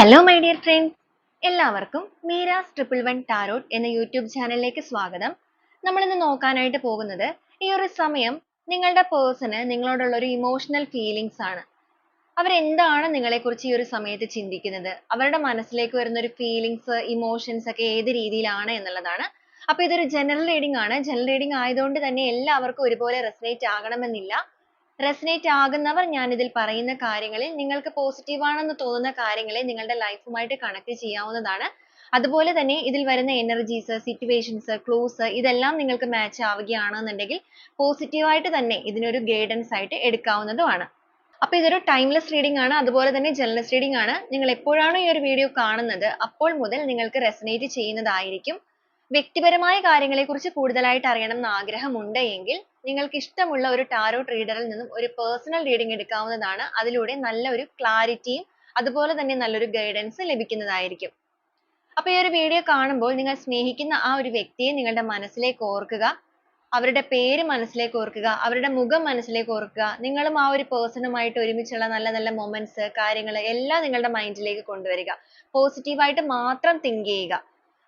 Hello my dear friends എല്ലാവർക്കും Meera's triple one tarot എന്ന YouTube ചാനലിലേക്ക് സ്വാഗതം. നമ്മൾ ഇന്ന് നോക്കാനായിട്ട് പോകുന്നത് ഈ ഒരു സമയം നിങ്ങളുടെ പേഴ്സണ് നിങ്ങളോടുള്ള ഒരു ഇമോഷണൽ ഫീലിങ്സ് ആണ്. അവരെന്താണ് നിങ്ങളെക്കുറിച്ച് ഈ ഒരു സമയത്ത് ചിന്തിക്കുന്നത്? അവരുടെ മനസ്സിലേക്ക് വരുന്ന ഒരു ഫീലിങ്സ് ഇമോഷൻസ് ഒക്കെ ഏത് രീതിയിലാണ് എന്നുള്ളതാണ്. അപ്പൊ ഇതൊരു ജനറൽ റീഡിംഗ് ആണ്. ജനറൽ റീഡിംഗ് ആയതുകൊണ്ട് തന്നെ എല്ലാവർക്കും ഒരുപോലെ റെസനേറ്റ് ആകണമെന്നില്ല. റെസനേറ്റ് ആകുന്നവർ ഞാൻ ഇതിൽ പറയുന്ന കാര്യങ്ങളിൽ നിങ്ങൾക്ക് പോസിറ്റീവ് ആണെന്ന് തോന്നുന്ന കാര്യങ്ങളെ നിങ്ങളുടെ ലൈഫുമായിട്ട് കണക്ട് ചെയ്യാവുന്നതാണ്. അതുപോലെ തന്നെ ഇതിൽ വരുന്ന എനർജീസ് സിറ്റുവേഷൻസ് ക്ലൂസ് ഇതെല്ലാം നിങ്ങൾക്ക് മാച്ച് ആവുകയാണെന്നുണ്ടെങ്കിൽ positive ആയിട്ട് തന്നെ ഇതിനൊരു ഗൈഡൻസ് ആയിട്ട് എടുക്കാവുന്നതുമാണ്. അപ്പൊ ഇതൊരു ടൈംലെസ് റീഡിംഗ് ആണ്. അതുപോലെ തന്നെ generalist റീഡിംഗ് ആണ്. നിങ്ങൾ എപ്പോഴാണോ ഈ ഒരു വീഡിയോ കാണുന്നത് അപ്പോൾ മുതൽ നിങ്ങൾക്ക് റെസനേറ്റ് ചെയ്യുന്നതായിരിക്കും. വ്യക്തിപരമായ കാര്യങ്ങളെക്കുറിച്ച് കൂടുതലായിട്ട് അറിയണം എന്ന് ആഗ്രഹമുണ്ട് എങ്കിൽ നിങ്ങൾക്ക് ഇഷ്ടമുള്ള ഒരു ടാരോട്ട് റീഡറിൽ നിന്നും ഒരു പേഴ്സണൽ റീഡിംഗ് എടുക്കാവുന്നതാണ്. അതിലൂടെ നല്ല ഒരു ക്ലാരിറ്റിയും അതുപോലെ തന്നെ നല്ലൊരു ഗൈഡൻസ് ലഭിക്കുന്നതായിരിക്കും. അപ്പൊ ഈ ഒരു വീഡിയോ കാണുമ്പോൾ നിങ്ങൾ സ്നേഹിക്കുന്ന ആ ഒരു വ്യക്തിയെ നിങ്ങളുടെ മനസ്സിലേക്ക് ഓർക്കുക. അവരുടെ പേര് മനസ്സിലേക്ക് ഓർക്കുക. അവരുടെ മുഖം മനസ്സിലേക്ക് ഓർക്കുക. നിങ്ങളും ആ ഒരു പേഴ്സണുമായിട്ട് ഒരുമിച്ചുള്ള നല്ല നല്ല മൊമെന്റ്സ് കാര്യങ്ങൾ എല്ലാം നിങ്ങളുടെ മൈൻഡിലേക്ക് കൊണ്ടുവരിക. പോസിറ്റീവായിട്ട് മാത്രം തിങ്ക് ചെയ്യുക.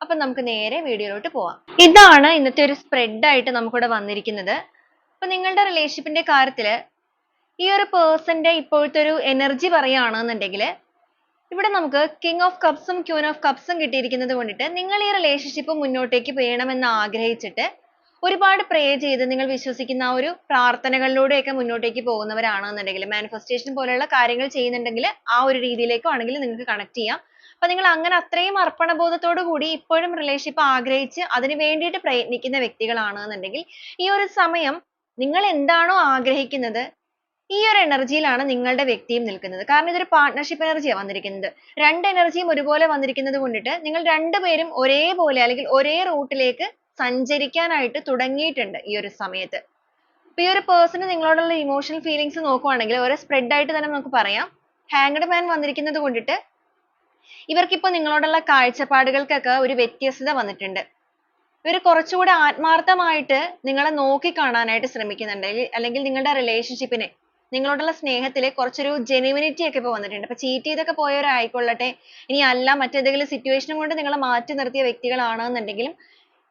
അപ്പൊ നമുക്ക് നേരെ വീഡിയോയിലോട്ട് പോവാം. ഇതാണ് ഇന്നത്തെ ഒരു സ്പ്രെഡ് ആയിട്ട് നമുക്കിവിടെ വന്നിരിക്കുന്നത്. അപ്പൊ നിങ്ങളുടെ റിലേഷൻഷിപ്പിന്റെ കാര്യത്തിൽ ഈ ഒരു പേഴ്സന്റെ ഇപ്പോഴത്തെ ഒരു എനർജി പറയുകയാണെന്നുണ്ടെങ്കിൽ ഇവിടെ നമുക്ക് കിങ് ഓഫ് കപ്സും ക്യൂൻ ഓഫ് കപ്സും കിട്ടിയിരിക്കുന്നത് കൊണ്ടിട്ട് നിങ്ങൾ ഈ റിലേഷൻഷിപ്പ് മുന്നോട്ടേക്ക് വേണമെന്ന് ആഗ്രഹിച്ചിട്ട് ഒരുപാട് പ്രേ ചെയ്ത് നിങ്ങൾ വിശ്വസിക്കുന്ന ആ ഒരു പ്രാർത്ഥനകളിലൂടെയൊക്കെ മുന്നോട്ടേക്ക് പോകുന്നവരാണെന്നുണ്ടെങ്കിൽ മാനിഫെസ്റ്റേഷൻ പോലെയുള്ള കാര്യങ്ങൾ ചെയ്യുന്നുണ്ടെങ്കിൽ ആ ഒരു രീതിയിലേക്കോ ആണെങ്കിൽ നിങ്ങൾക്ക് കണക്ട് ചെയ്യാം. അപ്പൊ നിങ്ങൾ അങ്ങനെ അത്രയും അർപ്പണബോധത്തോടു കൂടി ഇപ്പോഴും റിലേഷൻഷിപ്പ് ആഗ്രഹിച്ച് അതിനു വേണ്ടിയിട്ട് പ്രയത്നിക്കുന്ന വ്യക്തികളാണെന്നുണ്ടെങ്കിൽ ഈ ഒരു സമയം നിങ്ങൾ എന്താണോ ആഗ്രഹിക്കുന്നത് ഈ ഒരു എനർജിയിലാണ് നിങ്ങളുടെ വ്യക്തിയും നിൽക്കുന്നത്. കാരണം ഇതൊരു പാർട്ട്ണർഷിപ്പ് എനർജിയാണ് വന്നിരിക്കുന്നത്. രണ്ട് എനർജിയും ഒരുപോലെ വന്നിരിക്കുന്നത് കൊണ്ടിട്ട് നിങ്ങൾ രണ്ടുപേരും ഒരേപോലെ അല്ലെങ്കിൽ ഒരേ റൂട്ടിലേക്ക് സഞ്ചരിക്കാനായിട്ട് തുടങ്ങിയിട്ടുണ്ട് ഈ ഒരു സമയത്ത്. ഇപ്പൊ ഈ ഒരു പേഴ്സണ് നിങ്ങളോടുള്ള ഇമോഷണൽ ഫീലിങ്സ് നോക്കുവാണെങ്കിൽ ഒരു സ്പ്രെഡ് ആയിട്ട് തന്നെ നമുക്ക് പറയാം. ഹാങ്ഡ് മാൻ വന്നിരിക്കുന്നത് കൊണ്ടിട്ട് ഇവർക്കിപ്പോ നിങ്ങളോടുള്ള കാഴ്ചപ്പാടുകൾക്കൊക്കെ ഒരു വ്യത്യസ്തത വന്നിട്ടുണ്ട്. ഇവർ കുറച്ചുകൂടെ ആത്മാർത്ഥമായിട്ട് നിങ്ങളെ നോക്കി കാണാനായിട്ട് ശ്രമിക്കുന്നുണ്ട്. അല്ലെങ്കിൽ നിങ്ങളുടെ റിലേഷൻഷിപ്പിനെ നിങ്ങളോടുള്ള സ്നേഹത്തിൽ കുറച്ചൊരു ജെനുവിനിറ്റി ഒക്കെ ഇപ്പോൾ വന്നിട്ടുണ്ട്. അപ്പൊ ചീറ്റ് ചെയ്തൊക്കെ പോയവരായിക്കൊള്ളട്ടെ ഇനി അല്ല മറ്റേതെങ്കിലും സിറ്റുവേഷൻ കൊണ്ട് നിങ്ങളെ മാറ്റി നിർത്തിയ വ്യക്തികളാണെന്നുണ്ടെങ്കിലും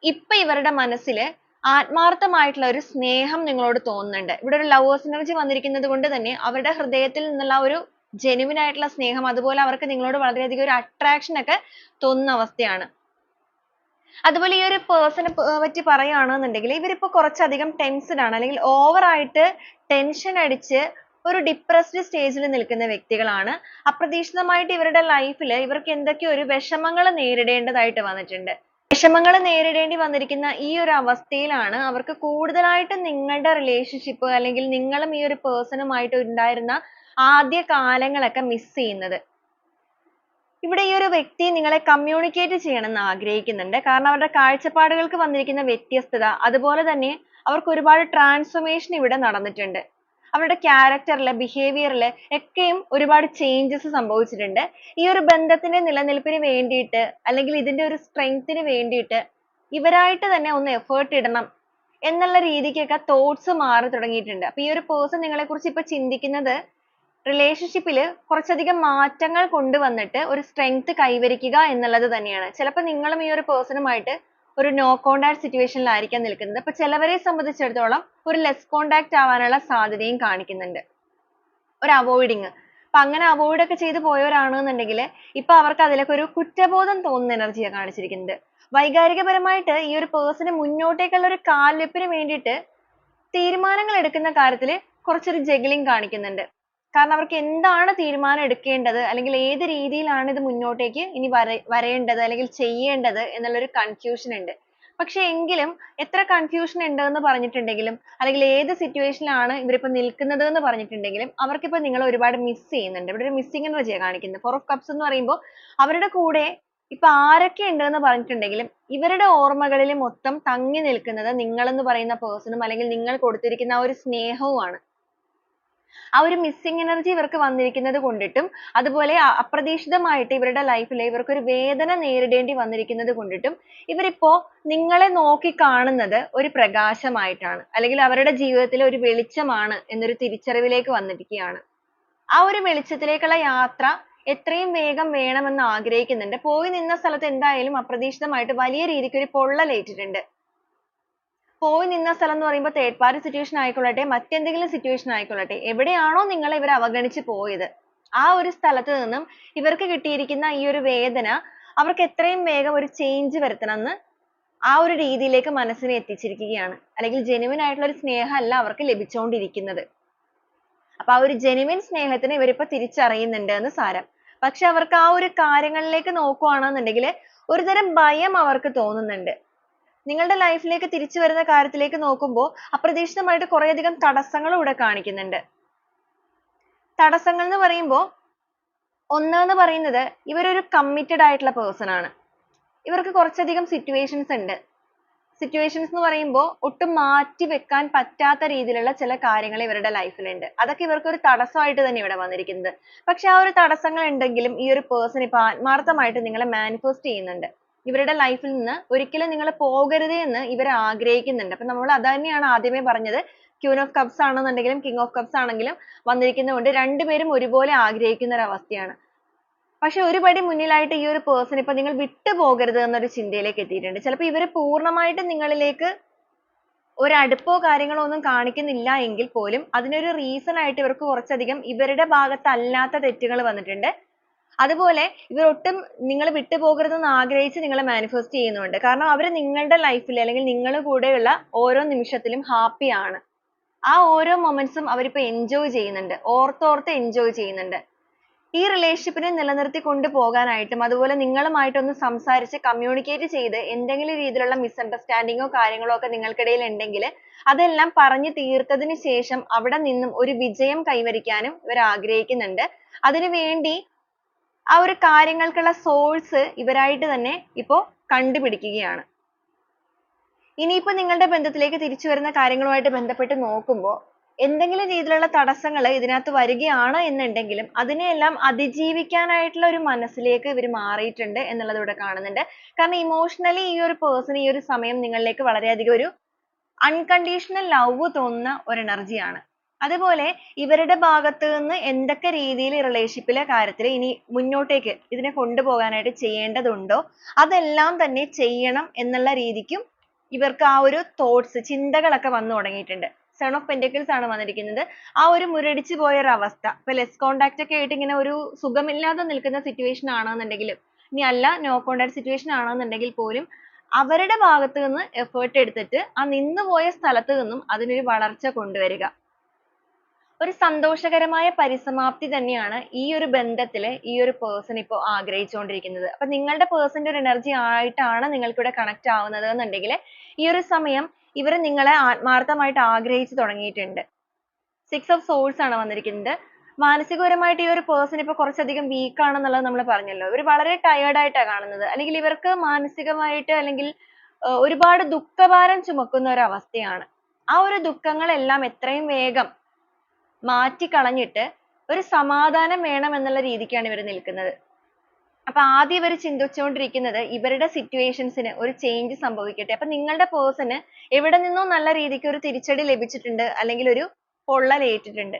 ഇപ്പൊ ഇവരുടെ മനസ്സിൽ ആത്മാർത്ഥമായിട്ടുള്ള ഒരു സ്നേഹം നിങ്ങളോട് തോന്നുന്നുണ്ട്. ഇവിടെ ഒരു ലവേഴ്സ് എനർജി വന്നിരിക്കുന്നത് കൊണ്ട് തന്നെ അവരുടെ ഹൃദയത്തിൽ നിന്നുള്ള ഒരു ജെനുവിൻ ആയിട്ടുള്ള സ്നേഹം അതുപോലെ അവർക്ക് നിങ്ങളോട് വളരെ അധികം ഒരു attraction ഒക്കെ തോന്നുന്ന അവസ്ഥയാണ്. അതുപോലെ ഈ ഒരു പേഴ്സണെ പറ്റി പറയുകയാണെന്നുണ്ടെങ്കിൽ ഇവരിപ്പോ കുറച്ചധികം ടെൻസ്ഡ് ആണ്. അല്ലെങ്കിൽ ഓവർ ആയിട്ട് ടെൻഷൻ അടിച്ച് ഒരു ഡിപ്രസ്ഡ് സ്റ്റേജിൽ നിൽക്കുന്ന വ്യക്തികളാണ്. അപ്രതീക്ഷിതമായിട്ട് ഇവരുടെ ലൈഫിൽ ഇവർക്ക് എന്തൊക്കെയോ ഒരു വിഷമങ്ങൾ നേരിടേണ്ടതായിട്ട് വന്നിട്ടുണ്ട്. വിഷമങ്ങൾ നേരിടേണ്ടി വന്നിരിക്കുന്ന ഈ ഒരു അവസ്ഥയിലാണ് അവർക്ക് കൂടുതലായിട്ട് നിങ്ങളുടെ റിലേഷൻഷിപ്പ് അല്ലെങ്കിൽ നിങ്ങളും ഈ ഒരു പേഴ്സണുമായിട്ട് ഉണ്ടായിരുന്ന ആദ്യ കാലങ്ങളൊക്കെ മിസ് ചെയ്യുന്നത്. ഇവിടെ ഈ ഒരു വ്യക്തി നിങ്ങളെ കമ്മ്യൂണിക്കേറ്റ് ചെയ്യണമെന്ന് ആഗ്രഹിക്കുന്നുണ്ട്. കാരണം അവരുടെ കാഴ്ചപ്പാടുകൾക്ക് വന്നിരിക്കുന്ന വ്യത്യസ്തത. അതുപോലെ തന്നെ അവർക്ക് ഒരുപാട് ട്രാൻസ്ഫോർമേഷൻ ഇവിടെ നടന്നിട്ടുണ്ട്. അവരുടെ ക്യാരക്ടറിൽ ബിഹേവിയറിൽ ഒക്കെയും ഒരുപാട് ചേഞ്ചസ് സംഭവിച്ചിട്ടുണ്ട്. ഈ ഒരു ബന്ധത്തിന്റെ നിലനിൽപ്പിന് വേണ്ടിയിട്ട് അല്ലെങ്കിൽ ഇതിന്റെ ഒരു സ്ട്രെങ്ത്തിന് വേണ്ടിയിട്ട് ഇവരായിട്ട് തന്നെ ഒന്ന് എഫേർട്ട് ഇടണം എന്നുള്ള രീതിക്കൊക്കെ തോട്ട്സ് മാറി തുടങ്ങിയിട്ടുണ്ട്. അപ്പൊ ഈ ഒരു പേഴ്സൺ നിങ്ങളെ കുറിച്ച് ഇപ്പൊ റിലേഷൻഷിപ്പിൽ കുറച്ചധികം മാറ്റങ്ങൾ കൊണ്ടുവന്നിട്ട് ഒരു സ്ട്രെങ്ത് കൈവരിക്കുക എന്നുള്ളത് തന്നെയാണ്. ചിലപ്പോൾ നിങ്ങളും ഈ ഒരു പേഴ്സണുമായിട്ട് ഒരു നോ കോണ്ടാക്ട് സിറ്റുവേഷനിലായിരിക്കാം നിൽക്കുന്നത്. അപ്പൊ ചിലവരെ സംബന്ധിച്ചിടത്തോളം ഒരു ലെസ് കോണ്ടാക്ട് ആവാനുള്ള സാധ്യതയും കാണിക്കുന്നുണ്ട്. ഒരു അവോയ്ഡിങ് അപ്പൊ അങ്ങനെ അവോയ്ഡ് ഒക്കെ ചെയ്തു പോയവരാണെന്നുണ്ടെങ്കിൽ ഇപ്പൊ അവർക്ക് അതിലൊക്കെ ഒരു കുറ്റബോധം തോന്നുന്ന എനർജിയാണ് കാണിച്ചിരിക്കുന്നത്. വൈകാരികപരമായിട്ട് ഈ ഒരു പേഴ്സണ് മുന്നോട്ടേക്കുള്ള ഒരു കാൽവെപ്പിന് വേണ്ടിയിട്ട് തീരുമാനങ്ങൾ എടുക്കുന്ന കാര്യത്തിൽ കുറച്ചൊരു ജഗ്ലിംഗ് കാണിക്കുന്നുണ്ട്. കാരണം അവർക്ക് എന്താണ് തീരുമാനം എടുക്കേണ്ടത്? അല്ലെങ്കിൽ ഏത് രീതിയിലാണ് ഇത് മുന്നോട്ടേക്ക് ഇനി വര വരേണ്ടത്? അല്ലെങ്കിൽ ചെയ്യേണ്ടത്? എന്നുള്ളൊരു confusion ഉണ്ട്. പക്ഷെ എങ്കിലും എത്ര confusion ഉണ്ട് എന്ന് പറഞ്ഞിട്ടുണ്ടെങ്കിലും അല്ലെങ്കിൽ ഏത് situation ലാണ് ഇവരിപ്പോ നിൽക്കുന്നത് എന്ന് പറഞ്ഞിട്ടുണ്ടെങ്കിലും അവർക്കിപ്പോ നിങ്ങളെ ഒരുപാട് miss ചെയ്യുന്നുണ്ട്. ഇവിടെ ഒരു missing എന്ന് യാണ് കാണിക്കുന്നത് four of cups എന്ന് പറയുമ്പോൾ അവരുടെ കൂടെ ഇപ്പൊ ആരൊക്കെ ഉണ്ട് എന്ന് പറഞ്ഞിട്ടുണ്ടെങ്കിലും ഇവരുടെ ഓർമ്മകളിൽ മൊത്തം തങ്ങി നിൽക്കുന്നത് നിങ്ങൾ എന്ന് പറയുന്ന person ഉം അല്ലെങ്കിൽ നിങ്ങൾ കൊടുത്തിരിക്കുന്ന ആ ഒരു സ്നേഹവുമാണ്. ആ ഒരു missing energy ഇവർക്ക് വന്നിരിക്കുന്നത് കൊണ്ടിട്ടും അതുപോലെ അപ്രതീക്ഷിതമായിട്ട് ഇവരുടെ life ഇവർക്ക് ഒരു വേദന നേരിടേണ്ടി വന്നിരിക്കുന്നത് കൊണ്ടിട്ടും ഇവരിപ്പോ നിങ്ങളെ നോക്കി കാണുന്നത് ഒരു പ്രകാശമായിട്ടാണ് അല്ലെങ്കിൽ അവരുടെ ജീവിതത്തിൽ ഒരു വെളിച്ചമാണ് എന്നൊരു തിരിച്ചറിവിലേക്ക് വന്നിരിക്കുകയാണ്. ആ ഒരു വെളിച്ചത്തിലേക്കുള്ള യാത്ര എത്രയും വേഗം വേണമെന്ന് ആഗ്രഹിക്കുന്നുണ്ട്. പോയി നിന്ന സ്ഥലത്ത് എന്തായാലും അപ്രതീക്ഷിതമായിട്ട് വലിയ രീതിക്ക് ഒരു പൊള്ളൽ ഏറ്റിട്ടുണ്ട് പോയി നിന്ന സ്ഥലം എന്ന് പറയുമ്പോൾ third party situation ആയിക്കൊള്ളട്ടെ മറ്റെന്തെങ്കിലും situation ആയിക്കൊള്ളട്ടെ എവിടെയാണോ നിങ്ങളെ ഇവർ അവഗണിച്ച് പോയത് ആ ഒരു സ്ഥലത്ത് നിന്നും ഇവർക്ക് കിട്ടിയിരിക്കുന്ന ഈ ഒരു വേദന അവർക്ക് എത്രയും വേഗം ഒരു change വരുത്തണമെന്ന് ആ ഒരു രീതിയിലേക്ക് മനസ്സിനെ എത്തിച്ചിരിക്കുകയാണ്. അല്ലെങ്കിൽ genuine ആയിട്ടുള്ള ഒരു സ്നേഹമല്ല അവർക്ക് ലഭിച്ചുകൊണ്ടിരിക്കുന്നത് അപ്പൊ ആ ഒരു genuine സ്നേഹത്തിനെ ഇവരിപ്പോ തിരിച്ചറിയുന്നുണ്ട് എന്ന് സാരം. പക്ഷെ അവർക്ക് ആ ഒരു കാര്യങ്ങളിലേക്ക് നോക്കുകയാണെന്നുണ്ടെങ്കിൽ ഒരുതരം ഭയം അവർക്ക് തോന്നുന്നുണ്ട്. നിങ്ങളുടെ life ലേക്ക് തിരിച്ചു വരുന്ന കാര്യത്തിലേക്ക് നോക്കുമ്പോൾ അപ്രതീക്ഷിതമായിട്ട് കുറേയധികം തടസ്സങ്ങൾ ഇവിടെ കാണിക്കുന്നുണ്ട്. തടസ്സങ്ങൾ എന്ന് പറയുമ്പോൾ ഒന്ന് എന്ന് പറയുന്നത് ഒരു committed ആയിട്ടുള്ള person ആണ്. ഇവർക്ക് കുറച്ചധികം situations ഉണ്ട്. situations എന്ന് പറയുമ്പോൾ ഒട്ടും മാറ്റി വെക്കാൻ പറ്റാത്ത രീതിയിലുള്ള ചില കാര്യങ്ങൾ ഇവരുടെ life ൽ ഉണ്ട്. അതൊക്കെ ഇവർക്ക് ഒരു തടസ്സമായിട്ട് തന്നെ ഇവിടെ വന്നിരിക്കുന്നത്. പക്ഷെ ആ ഒരു തടസ്സങ്ങൾ ഉണ്ടെങ്കിലും ഈ ഒരു person ഇപ്പോൾ ആത്മാർത്ഥമായിട്ട് നിങ്ങളെ manifest ചെയ്യുന്നുണ്ട്. ഇവരുടെ ലൈഫിൽ നിന്ന് ഒരിക്കലും നിങ്ങൾ പോകരുത് എന്ന് ഇവർ ആഗ്രഹിക്കുന്നുണ്ട്. അപ്പോൾ നമ്മൾ അത് തന്നെയാണ് ആദ്യമേ പറഞ്ഞത്. ക്യൂൻ ഓഫ് കപ്സ് ആണെന്നുണ്ടെങ്കിലും king ഓഫ് കപ്സ് ആണെങ്കിലും വന്നിരിക്കുന്നത് കൊണ്ട് രണ്ടുപേരും ഒരുപോലെ ആഗ്രഹിക്കുന്ന ഒരു അവസ്ഥയാണ്. പക്ഷെ ഒരു പടി മുന്നിലായിട്ട് ഈ ഒരു പേഴ്സൺ ഇപ്പോൾ നിങ്ങൾ വിട്ടു പോകരുത് എന്നൊരു ചിന്തയിലേക്ക് എത്തിയിട്ടുണ്ട്. ചിലപ്പോൾ ഇവർ പൂർണമായിട്ടും നിങ്ങളിലേക്ക് ഒരു അടുപ്പോ കാര്യങ്ങളോ ഒന്നും കാണിക്കുന്നില്ല എങ്കിൽ പോലും അതിനൊരു റീസൺ ആയിട്ട് ഇവർക്ക് കുറച്ചധികം ഇവരുടെ ഭാഗത്തല്ലാത്ത തെറ്റുകൾ വന്നിട്ടുണ്ട്. അതുപോലെ ഇവർ ഒട്ടും നിങ്ങൾ വിട്ടുപോകരുതെന്ന് ആഗ്രഹിച്ച് നിങ്ങളെ manifest ചെയ്യുന്നുണ്ട്. കാരണം അവർ നിങ്ങളുടെ ലൈഫിൽ അല്ലെങ്കിൽ നിങ്ങളുടെ കൂടെയുള്ള ഓരോ നിമിഷത്തിലും happy ആണ്. ആ ഓരോ moments ഉം അവരിപ്പോൾ enjoy ചെയ്യുന്നുണ്ട്. ഓർത്തോർത്ത് enjoy ചെയ്യുന്നുണ്ട്. ഈ relationship നെ നിലനിർത്തി കൊണ്ടുപോകാനായിട്ടും അതുപോലെ നിങ്ങളുമായിട്ട് ഒന്ന് സംസാരിച്ച് communicate ചെയ്ത് എന്തെങ്കിലും രീതിയിലുള്ള misunderstanding ഓ കാര്യങ്ങളോ ഒക്കെ നിങ്ങൾക്കിടയിൽ ഉണ്ടെങ്കിൽ അതെല്ലാം പറഞ്ഞു തീർത്തതിന് ശേഷം അവിടെ നിന്നും ഒരു വിജയം കൈവരിക്കാനും ഇവർ ആഗ്രഹിക്കുന്നുണ്ട്. അതിനു വേണ്ടി ആ ഒരു കാര്യങ്ങൾക്കുള്ള സോഴ്സ് ഇവരായിട്ട് തന്നെ ഇപ്പോൾ കണ്ടുപിടിക്കുകയാണ്. ഇനിയിപ്പോൾ നിങ്ങളുടെ ബന്ധത്തിലേക്ക് തിരിച്ചു വരുന്ന കാര്യങ്ങളുമായിട്ട് ബന്ധപ്പെട്ട് നോക്കുമ്പോൾ എന്തെങ്കിലും രീതിയിലുള്ള തടസ്സങ്ങൾ ഇതിനകത്ത് വരികയാണ് എന്നുണ്ടെങ്കിലും അതിനെയെല്ലാം അതിജീവിക്കാനായിട്ടുള്ള ഒരു മനസ്സിലേക്ക് ഇവർ മാറിയിട്ടുണ്ട് എന്നുള്ളത് ഇവിടെ കാണുന്നുണ്ട്. കാരണം emotionally ഈ ഒരു person ഈ ഒരു സമയം നിങ്ങളിലേക്ക് വളരെയധികം ഒരു unconditional love തോന്നുന്ന ഒരു energy ആണ്. അതുപോലെ ഇവരുടെ ഭാഗത്ത് നിന്ന് എന്തൊക്കെ രീതിയിൽ റിലേഷൻഷിപ്പിലെ കാര്യത്തിൽ ഇനി മുന്നോട്ടേക്ക് ഇതിനെ കൊണ്ടുപോകാനായിട്ട് ചെയ്യേണ്ടതുണ്ടോ അതെല്ലാം തന്നെ ചെയ്യണം എന്നുള്ള രീതിക്കും ഇവർക്ക് ആ ഒരു thoughts ചിന്തകളൊക്കെ വന്നു തുടങ്ങിയിട്ടുണ്ട്. Seven ഓഫ് pentacles ആണ് വന്നിരിക്കുന്നത്. ആ ഒരു മുരടിച്ചു പോയ ഒരു അവസ്ഥ. ഇപ്പൊ less contact ഒക്കെ ആയിട്ട് ഇങ്ങനെ ഒരു സുഖമില്ലാതെ നിൽക്കുന്ന situation ആണെന്നുണ്ടെങ്കിലും ഇനി അല്ല no contact situation ആണെന്നുണ്ടെങ്കിൽ പോലും അവരുടെ ഭാഗത്ത് നിന്ന് effort എടുത്തിട്ട് ആ നിന്നുപോയ സ്ഥലത്ത് നിന്നും അതിനൊരു വളർച്ച കൊണ്ടുവരിക. ഒരു സന്തോഷകരമായ പരിസമാപ്തി തന്നെയാണ് ഈ ഒരു ബന്ധത്തിൽ ഈ ഒരു പേഴ്സൺ ഇപ്പോൾ ആഗ്രഹിച്ചുകൊണ്ടിരിക്കുന്നത്. അപ്പൊ നിങ്ങളുടെ പേഴ്സന്റെ ഒരു എനർജി ആയിട്ടാണ് നിങ്ങൾക്ക് ഇവിടെ കണക്ട് ആവുന്നത് എന്നുണ്ടെങ്കിൽ ഈ ഒരു സമയം ഇവർ നിങ്ങളെ ആത്മാർത്ഥമായിട്ട് ആഗ്രഹിച്ചു തുടങ്ങിയിട്ടുണ്ട്. സിക്സ് ഓഫ് സോൾസ് ആണ് വന്നിരിക്കുന്നത്. മാനസികപരമായിട്ട് ഈ ഒരു പേഴ്സൺ ഇപ്പോൾ കുറച്ചധികം weak ആണെന്നുള്ളത് നമ്മൾ പറഞ്ഞല്ലോ. ഇവർ വളരെ tired ആയിട്ടാണ് കാണുന്നത്. അല്ലെങ്കിൽ ഇവർക്ക് മാനസികമായിട്ട് അല്ലെങ്കിൽ ഒരുപാട് ദുഃഖഭാരം ചുമക്കുന്ന ഒരു അവസ്ഥയാണ്. ആ ഒരു ദുഃഖങ്ങളെല്ലാം എത്രയും വേഗം മാറ്റിക്കളഞ്ഞിട്ട് ഒരു സമാധാനം വേണം എന്നുള്ള രീതിക്കാണ് ഇവർ നിൽക്കുന്നത്. അപ്പൊ ആദ്യം ഇവർ ചിന്തിച്ചുകൊണ്ടിരിക്കുന്നത് ഇവരുടെ situations ന് ഒരു change സംഭവിക്കട്ടെ. അപ്പൊ നിങ്ങളുടെ person ന് എവിടെ നിന്നോ നല്ല രീതിക്ക് ഒരു തിരിച്ചടി ലഭിച്ചിട്ടുണ്ട് അല്ലെങ്കിൽ ഒരു പൊള്ളൽ ഏറ്റിട്ടുണ്ട്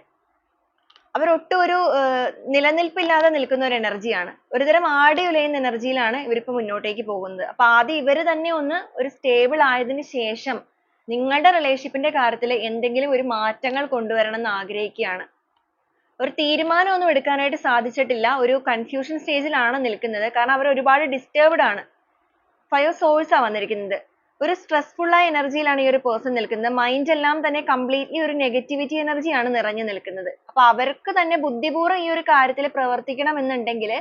അവർ ഒട്ടും ഒരു നിലനിൽപ്പില്ലാതെ നിൽക്കുന്ന ഒരു energy ഒരുതരം ആടി ഉലയുന്ന energy യിലാണ് ഇവരിപ്പോ മുന്നോട്ടേക്ക് പോകുന്നത്. അപ്പൊ ആദ്യം ഇവർ തന്നെ ഒന്ന് ഒരു stable ആയതിനു ശേഷം നിങ്ങളുടെ റിലേഷൻഷിപ്പിന്റെ ന്റെ കാര്യത്തിൽ എന്തെങ്കിലും ഒരു മാറ്റങ്ങൾ കൊണ്ടുവരണം എന്ന് ആഗ്രഹിക്കുകയാണ്. ഒരു തീരുമാനമൊന്നും എടുക്കാനായിട്ട് സാധിച്ചിട്ടില്ല. ഒരു കൺഫ്യൂഷൻ സ്റ്റേജിലാണ് ലാണ് നിൽക്കുന്നത്. കാരണം അവർ ഒരുപാട് disturbed ആണ്. ഫയർ സോഴ്സ് ആ വന്നിരിക്കുന്നത്. ഒരു stressful ആയ energy യിലാണ് ഈ ഒരു പേഴ്സൺ നിൽക്കുന്നത്. മൈൻഡ് എല്ലാം തന്നെ കംപ്ലീറ്റ്ലി ഒരു നെഗറ്റിവിറ്റി ആണ് നിറഞ്ഞു നിൽക്കുന്നത്. അപ്പോൾ അവർക്ക് തന്നെ ബുദ്ധിപൂർവം ഈ ഒരു കാര്യത്തിൽ പ്രവർത്തിക്കണം എന്നുണ്ടെങ്കിൽ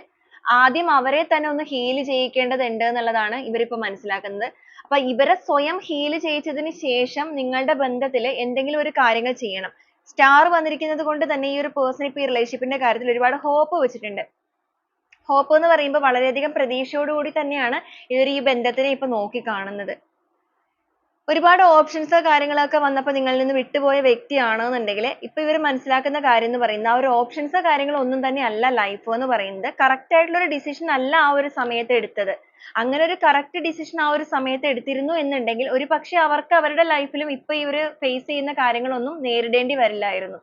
ആദ്യം അവരെ തന്നെ ഒന്ന് heal ചെയ്യിക്കേണ്ടതുണ്ട് എന്നുള്ളതാണ് ഇവരിപ്പോ മനസ്സിലാക്കുന്നത്. അപ്പൊ ഇവരെ സ്വയം heal ചെയ്യിച്ചതിന് ശേഷം നിങ്ങളുടെ ബന്ധത്തിൽ എന്തെങ്കിലും ഒരു കാര്യങ്ങൾ ചെയ്യണം. സ്റ്റാർ വന്നിരിക്കുന്നത് കൊണ്ട് തന്നെ ഈ ഒരു person ഇപ്പൊ ഈ കാര്യത്തിൽ ഒരുപാട് ഹോപ്പ് വെച്ചിട്ടുണ്ട്. ഹോപ്പ് എന്ന് പറയുമ്പോൾ വളരെയധികം പ്രതീക്ഷയോട് കൂടി തന്നെയാണ് ഇവർ ഈ ബന്ധത്തിനെ ഇപ്പൊ നോക്കി കാണുന്നത്. ഒരുപാട് ഓപ്ഷൻസ് കാര്യങ്ങളൊക്കെ വന്നപ്പോൾ നിങ്ങളിൽ നിന്ന് വിട്ടുപോയ വ്യക്തിയാണെന്നുണ്ടെങ്കിൽ ഇപ്പൊ ഇവർ മനസ്സിലാക്കുന്ന കാര്യം എന്ന് പറയുന്നത് ആ ഒരു ഓപ്ഷൻസ് കാര്യങ്ങളൊന്നും ഒന്നും തന്നെ അല്ല എന്ന് പറയുന്നത്. correct ആയിട്ടുള്ള ഒരു ഡിസിഷൻ അല്ല ആ ഒരു സമയത്ത് എടുത്തത്. അങ്ങനെ ഒരു correct ഡിസിഷൻ ആ ഒരു സമയത്ത് എടുത്തിരുന്നു എന്നുണ്ടെങ്കിൽ ഒരുപക്ഷേ അവർക്ക് അവരുടെ ലൈഫിലും ലും ഇപ്പൊ ഇവർ face ചെയ്യുന്ന കാര്യങ്ങളൊന്നും നേരിടേണ്ടി വരില്ലായിരുന്നു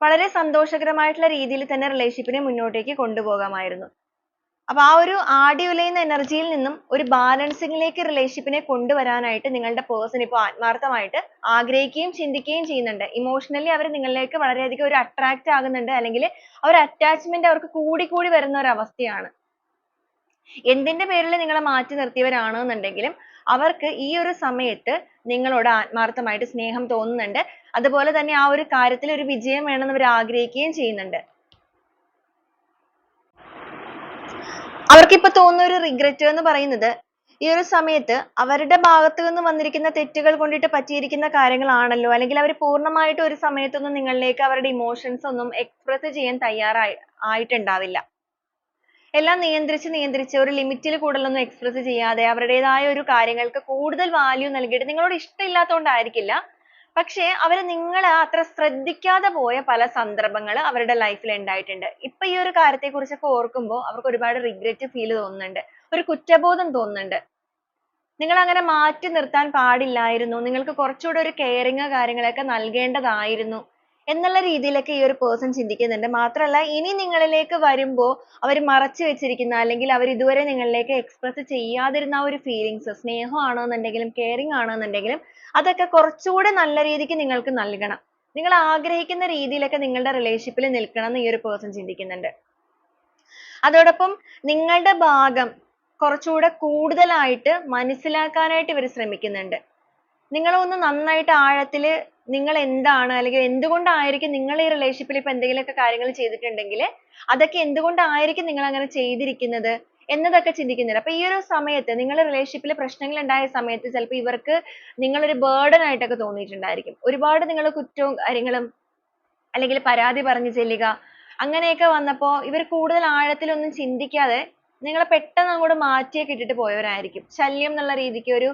വളരെ സന്തോഷകരമായിട്ടുള്ള രീതിയിൽ തന്നെ റിലേഷൻഷിപ്പിനെ മുന്നോട്ടേക്ക് കൊണ്ടുപോകാമായിരുന്നു. അപ്പൊ ആ ഒരു ആടി ഉലയുന്ന നിന്നും ഒരു balancing റിലേഷൻഷിപ്പിനെ കൊണ്ടുവരാനായിട്ട് നിങ്ങളുടെ പേഴ്സൺ ഇപ്പോൾ ആത്മാർത്ഥമായിട്ട് ആഗ്രഹിക്കുകയും ചിന്തിക്കുകയും ചെയ്യുന്നുണ്ട്. ഇമോഷണലി അവർ നിങ്ങളിലേക്ക് വളരെയധികം ഒരു attract ആകുന്നുണ്ട് അല്ലെങ്കിൽ ഒരു attachment അവർക്ക് കൂടി കൂടി വരുന്ന ഒരു അവസ്ഥയാണ്. എന്തിന്റെ പേരിൽ നിങ്ങളെ മാറ്റി നിർത്തിയവരാണെന്നുണ്ടെങ്കിലും അവർക്ക് ഈ ഒരു സമയത്ത് നിങ്ങളോട് ആത്മാർത്ഥമായിട്ട് സ്നേഹം തോന്നുന്നുണ്ട്. അതുപോലെ തന്നെ ആ ഒരു കാര്യത്തിൽ ഒരു വിജയം വേണമെന്ന് അവർ ആഗ്രഹിക്കുകയും ചെയ്യുന്നുണ്ട്. അവർക്ക് ഇപ്പോൾ തോന്നുന്ന ഒരു regret എന്ന് പറയുന്നത് ഈ ഒരു സമയത്ത് അവരുടെ ഭാഗത്ത് നിന്ന് വന്നിരിക്കുന്ന തെറ്റുകൾ കൊണ്ടിട്ട് പറ്റിയിരിക്കുന്ന കാര്യങ്ങളാണല്ലോ അല്ലെങ്കിൽ അവർ പൂർണമായിട്ടും ഒരു സമയത്തൊന്നും നിങ്ങളിലേക്ക് അവരുടെ emotions ഒന്നും express ചെയ്യാൻ തയ്യാറായി ആയിട്ടുണ്ടാവില്ല. എല്ലാം നിയന്ത്രിച്ച് നിയന്ത്രിച്ച് ഒരു ലിമിറ്റിൽ കൂടുതലൊന്നും express ചെയ്യാതെ അവരുടേതായ ഒരു കാര്യങ്ങൾക്ക് കൂടുതൽ വാല്യൂ നൽകിയിട്ട് നിങ്ങളോട് ഇഷ്ടമില്ലാത്തതുകൊണ്ടായിരിക്കില്ല. പക്ഷേ അവർ നിങ്ങളെ അത്ര ശ്രദ്ധിക്കാതെ പോയ പല സന്ദർഭങ്ങൾ അവരുടെ ലൈഫിൽ ഉണ്ടായിട്ടുണ്ട്. ഇപ്പൊ ഈ ഒരു കാര്യത്തെ കുറിച്ചൊക്കെ ഓർക്കുമ്പോൾ അവർക്ക് ഒരുപാട് റിഗ്രറ്റ് ഫീൽ തോന്നുന്നുണ്ട്. ഒരു കുറ്റബോധം തോന്നുന്നുണ്ട്. നിങ്ങൾ അങ്ങനെ മാറ്റി നിർത്താൻ പാടില്ലായിരുന്നു. നിങ്ങൾക്ക് കുറച്ചുകൂടെ ഒരു caring കാര്യങ്ങളൊക്കെ നൽകേണ്ടതായിരുന്നു. എന്നുള്ള രീതിയിലൊക്കെ ഈ ഒരു person ചിന്തിക്കുന്നുണ്ട്. മാത്രമല്ല ഇനി നിങ്ങളിലേക്ക് വരുമ്പോൾ അവർ മറച്ചു വെച്ചിരിക്കുന്ന അല്ലെങ്കിൽ അവർ ഇതുവരെ നിങ്ങളിലേക്ക് express ചെയ്യാതിരുന്ന ആ ഒരു feelings സ്നേഹം ആണെന്നുണ്ടെങ്കിലും caring ആണെന്നുണ്ടെങ്കിലും അതൊക്കെ കുറച്ചുകൂടെ നല്ല രീതിക്ക് നിങ്ങൾക്ക് നൽകണം. നിങ്ങൾ ആഗ്രഹിക്കുന്ന രീതിയിലൊക്കെ നിങ്ങളുടെ relationship ൽ നിൽക്കണം എന്ന് ഈ ഒരു person ചിന്തിക്കുന്നുണ്ട്. അതോടൊപ്പം നിങ്ങളുടെ ഭാഗം കുറച്ചുകൂടെ കൂടുതലായിട്ട് മനസ്സിലാക്കാനായിട്ട് ഇവർ ശ്രമിക്കുന്നുണ്ട്. നിങ്ങളെ ഒന്ന് നന്നായിട്ട് ആഴത്തിൽ നിങ്ങൾ എന്താണ് അല്ലെങ്കിൽ എന്തുകൊണ്ടായിരിക്കും നിങ്ങൾ ഈ relationship ൽ ഇപ്പോൾ എന്തെങ്കിലുമൊക്കെ കാര്യങ്ങൾ ചെയ്തിട്ടുണ്ടെങ്കിൽ അതൊക്കെ എന്തുകൊണ്ടായിരിക്കും നിങ്ങൾ അങ്ങനെ ചെയ്തിരിക്കുന്നത് എന്നതൊക്കെ ചിന്തിക്കുന്നുണ്ട്. അപ്പോൾ ഈ ഒരു സമയത്ത് നിങ്ങൾ relationship ൽ പ്രശ്നങ്ങൾ ഉണ്ടായ സമയത്ത് ചിലപ്പോൾ ഇവർക്ക് നിങ്ങൾ ഒരു burden ആയിട്ടൊക്കെ തോന്നിയിട്ടുണ്ടായിരിക്കും. ഒരുപാട് നിങ്ങൾ കുറ്റവും കാര്യങ്ങളും അല്ലെങ്കിൽ പരാതി പറഞ്ഞു ചെല്ലുക അങ്ങനെയൊക്കെ വന്നപ്പോൾ ഇവർ കൂടുതൽ ആഴത്തിൽ ഒന്നും ചിന്തിക്കാതെ നിങ്ങളെ പെട്ടെന്ന് അങ്ങോട്ട് മാറ്റിയൊക്കെ ഇട്ടിട്ട് പോയവരായിരിക്കും. ശല്യം എന്നുള്ള രീതിക്ക് ഒരു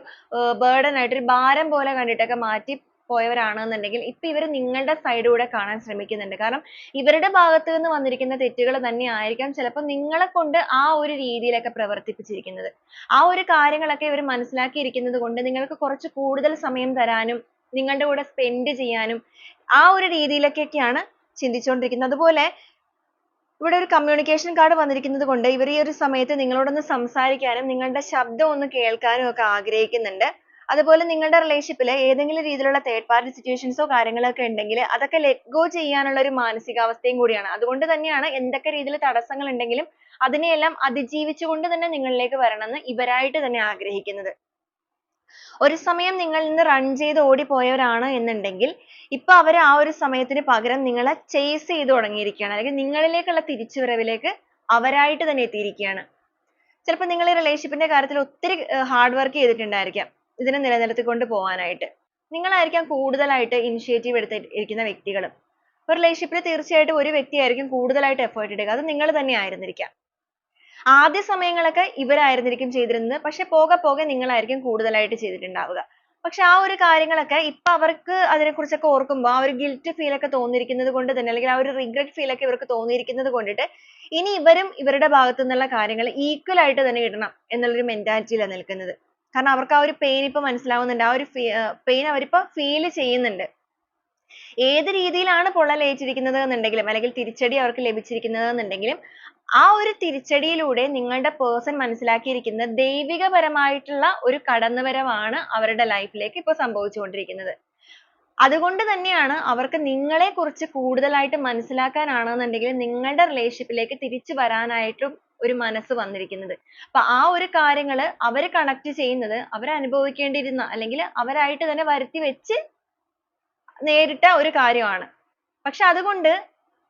burden ആയിട്ട് ഒരു ഭാരം പോലെ കണ്ടിട്ടൊക്കെ മാറ്റി പോയവരാണെന്നുണ്ടെങ്കിൽ ഇപ്പൊ ഇവർ നിങ്ങളുടെ സൈഡിലൂടെ കാണാൻ ശ്രമിക്കുന്നുണ്ട്. കാരണം ഇവരുടെ ഭാഗത്ത് നിന്ന് വന്നിരിക്കുന്ന തെറ്റുകൾ തന്നെ ആയിരിക്കാം ചിലപ്പോൾ നിങ്ങളെ കൊണ്ട് ആ ഒരു രീതിയിലൊക്കെ പ്രവർത്തിപ്പിച്ചിരിക്കുന്നത്. ആ ഒരു കാര്യങ്ങളൊക്കെ ഇവർ മനസ്സിലാക്കിയിരിക്കുന്നത് കൊണ്ട് നിങ്ങൾക്ക് കുറച്ച് കൂടുതൽ സമയം തരാനും നിങ്ങളുടെ കൂടെ സ്പെൻഡ് ചെയ്യാനും ആ ഒരു രീതിയിലൊക്കെയാണ് ചിന്തിച്ചുകൊണ്ടിരിക്കുന്നത്. അതുപോലെ ഇവിടെ ഒരു കമ്മ്യൂണിക്കേഷൻ കാർഡ് വന്നിരിക്കുന്നത് കൊണ്ട് ഇവർ ഈ ഒരു സമയത്ത് നിങ്ങളോടൊന്ന് സംസാരിക്കാനും നിങ്ങളുടെ ശബ്ദം ഒന്ന് കേൾക്കാനും ഒക്കെ ആഗ്രഹിക്കുന്നുണ്ട്. അതുപോലെ നിങ്ങളുടെ relationship ൽ ഏതെങ്കിലും രീതിയിലുള്ള third party situations ഓ കാര്യങ്ങളൊക്കെ ഉണ്ടെങ്കിൽ അതൊക്കെ let go ചെയ്യാനുള്ള ഒരു മാനസികാവസ്ഥയും കൂടിയാണ്. അതുകൊണ്ട് തന്നെയാണ് എന്തൊക്കെ രീതിയിൽ തടസ്സങ്ങൾ ഉണ്ടെങ്കിലും അതിനെയെല്ലാം അതിജീവിച്ചുകൊണ്ട് തന്നെ നിങ്ങളിലേക്ക് വരണമെന്ന് ഇവരായിട്ട് തന്നെ ആഗ്രഹിക്കുന്നത്. ഒരു സമയം നിങ്ങളിൽ നിന്ന് run ചെയ്ത് ഓടിപ്പോയവരാണ് എന്നുണ്ടെങ്കിൽ ഇപ്പോ അവർ ആ ഒരു സമയത്തിന് പകരം നിങ്ങളെ chase ചെയ്ത് തുടങ്ങിയിരിക്കുകയാണ്. അല്ലെങ്കിൽ നിങ്ങളിലേക്കുള്ള തിരിച്ചുവരവിലേക്ക് അവരായിട്ട് തന്നെ എത്തിയിരിക്കുകയാണ്. ചിലപ്പോൾ നിങ്ങൾ ഈ relationship ന്റെ കാര്യത്തിൽ ഒത്തിരി hard work ചെയ്തിട്ടുണ്ടായിരിക്കാം ഇതിനെ നിലനിർത്തിക്കൊണ്ട് പോകാനായിട്ട്. നിങ്ങളായിരിക്കാം കൂടുതലായിട്ട് ഇനിഷ്യേറ്റീവ് എടുത്ത് ഇരിക്കുന്ന വ്യക്തികൾ. ഒരു റിലേഷൻഷിപ്പിൽ തീർച്ചയായിട്ടും ഒരു വ്യക്തിയായിരിക്കും കൂടുതലായിട്ട് എഫേർട്ട് ഇടുക അത് നിങ്ങൾ തന്നെ ആയിരുന്നിരിക്കാം. ആദ്യ സമയങ്ങളൊക്കെ ഇവരായിരുന്നിരിക്കും ചെയ്തിരുന്നത്. പക്ഷെ പോകെ പോകെ നിങ്ങളായിരിക്കും കൂടുതലായിട്ട് ചെയ്തിട്ടുണ്ടാവുക. പക്ഷെ ആ ഒരു കാര്യങ്ങളൊക്കെ ഇപ്പൊ അവർക്ക് അതിനെക്കുറിച്ചൊക്കെ ഓർക്കുമ്പോൾ ആ ഒരു ഗിൽറ്റ് ഫീൽ ഒക്കെ തോന്നിയിരിക്കുന്നത് കൊണ്ട് തന്നെ അല്ലെങ്കിൽ ആ ഒരു റിഗ്രറ്റ് ഫീൽ ഒക്കെ ഇവർക്ക് തോന്നിയിരിക്കുന്നത് കൊണ്ടിട്ട് ഇനി ഇവരും ഇവരുടെ ഭാഗത്തു നിന്നുള്ള കാര്യങ്ങൾ ഈക്വൽ ആയിട്ട് തന്നെ ഇടണം എന്നുള്ളൊരു മെന്റാലിറ്റിയിലാണ് ലാണ് നിൽക്കുന്നത്. കാരണം അവർക്ക് ആ ഒരു pain ഇപ്പൊ മനസ്സിലാവുന്നുണ്ട്. ആ ഒരു pain അവരിപ്പോ feel ചെയ്യുന്നുണ്ട്. ഏത് രീതിയിലാണ് പൊള്ളലേറ്റിരിക്കുന്നത് എന്നുണ്ടെങ്കിലും അല്ലെങ്കിൽ തിരിച്ചടി അവർക്ക് ലഭിച്ചിരിക്കുന്നത് എന്നുണ്ടെങ്കിലും ആ ഒരു തിരിച്ചടിയിലൂടെ നിങ്ങളുടെ person മനസ്സിലാക്കിയിരിക്കുന്ന ദൈവികപരമായിട്ടുള്ള ഒരു കടന്നുവരവാണ് അവരുടെ life ലേക്ക് ഇപ്പോൾ സംഭവിച്ചുകൊണ്ടിരിക്കുന്നത്. അതുകൊണ്ട് തന്നെയാണ് അവർക്ക് നിങ്ങളെ കുറിച്ച് കൂടുതലായിട്ട് മനസ്സിലാക്കാനാണെന്നുണ്ടെങ്കിൽ നിങ്ങളുടെ relationship ലേക്ക് തിരിച്ചു വരാനായിട്ടും ഒരു മനസ്സ് വന്നിരിക്കുന്നത്. അപ്പൊ ആ ഒരു കാര്യങ്ങൾ അവർ കണക്ട് ചെയ്യുന്നത് അവർ അനുഭവിക്കേണ്ടിയിരുന്ന അല്ലെങ്കിൽ അവരായിട്ട് തന്നെ വരുത്തി വെച്ച് നേരിട്ട ഒരു കാര്യമാണ്. പക്ഷെ അതുകൊണ്ട്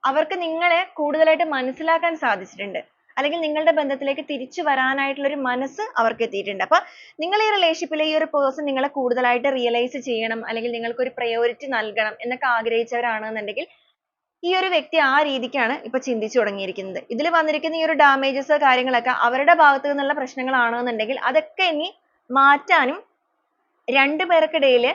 അവർക്ക് നിങ്ങളെ കൂടുതലായിട്ട് മനസ്സിലാക്കാൻ സാധിച്ചിട്ടുണ്ട്. അല്ലെങ്കിൽ നിങ്ങളുടെ ബന്ധത്തിലേക്ക് തിരിച്ചു വരാനായിട്ടുള്ള ഒരു മനസ്സ് അവർക്ക് എത്തിയിട്ടുണ്ട്. അപ്പൊ നിങ്ങൾ ഈ ൽ ഈ ഒരു പേഴ്സൺ നിങ്ങളെ കൂടുതലായിട്ട് റിയലൈസ് ചെയ്യണം അല്ലെങ്കിൽ നിങ്ങൾക്ക് ഒരു പ്രയോറിറ്റി നൽകണം എന്നൊക്കെ ആഗ്രഹിച്ചവരാണെന്നുണ്ടെങ്കിൽ ഈ ഒരു വ്യക്തി ആ രീതിക്കാണ് ഇപ്പൊ ചിന്തിച്ചു തുടങ്ങിയിരിക്കുന്നത്. ഇതിൽ വന്നിരിക്കുന്ന ഈ ഒരു damages കാര്യങ്ങളൊക്കെ അവരുടെ ഭാഗത്തു നിന്നുള്ള പ്രശ്നങ്ങളാണെന്നുണ്ടെങ്കിൽ അതൊക്കെ ഇനി മാറ്റാനും രണ്ട് പേർക്കിടയിൽ